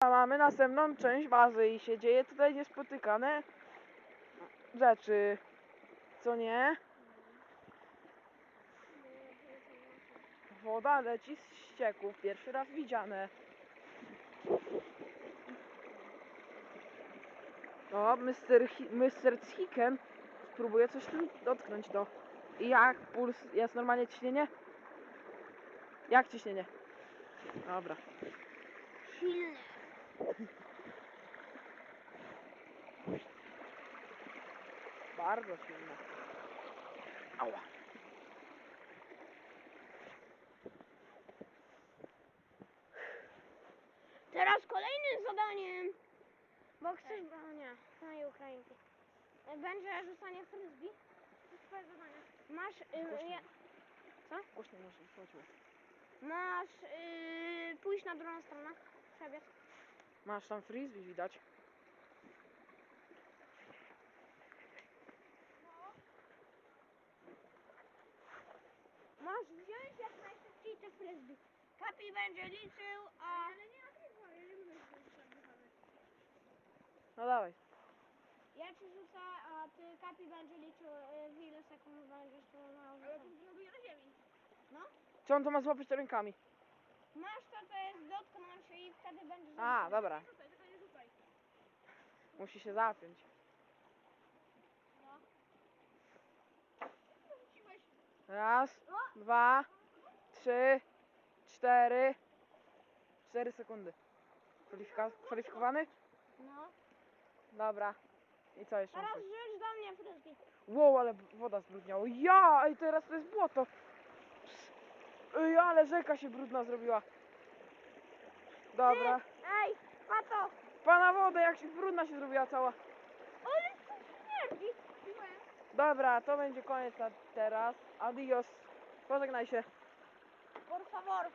Mamy następną część bazy i się dzieje tutaj niespotykane rzeczy. Co nie? Woda leci z ścieków. Pierwszy raz widziane. O, Mr. Hi. Chicken spróbuję coś tu dotknąć do. I jak puls? Jest normalnie ciśnienie? Jak ciśnienie? Dobra. Silny. Bardzo silne. Ała. Teraz kolejnym zadaniem. Bo chcesz. O nie, no i Ukrainki. Będzie rzucanie frisbee. To jest twoje zadanie. Masz. Y, Głośno. ja, Głośno może chodziło. masz y, pójść na drugą stronę. Przebiec. Masz tam frisbee widać. Masz wziąć jak najszybciej te frisbee. Kapi będzie liczył, a... Ale nie na tej ja nie będę No dawaj. Ja ci rzucę, a ty Kapi będzie liczył y, w ile sekund będziesz to miał Ale to zrobię na ziemi. No. Czy on to ma złapać to rękami? To jest dotknąć i wtedy będziesz... A, dobra. Rzucaj, tylko nie rzucaj. Musi się zapiąć. No. Rzuciłeś. Raz, O! dwa, trzy, cztery. Cztery sekundy. Kwalifika kwalifikowany? No. Dobra. I co jeszcze? Teraz muszę? rzuć do mnie fryzki. Wow, ale woda zbrudniała. Ja! Ej, teraz to jest błoto. Ej, ale rzeka się brudna zrobiła. Dobra. Ej, pato! Pana wodę, jak się brudna się zrobiła cała. Ale to śmierdzi. Dobra, to będzie koniec na teraz. Adios. Pożegnaj się. Por favor.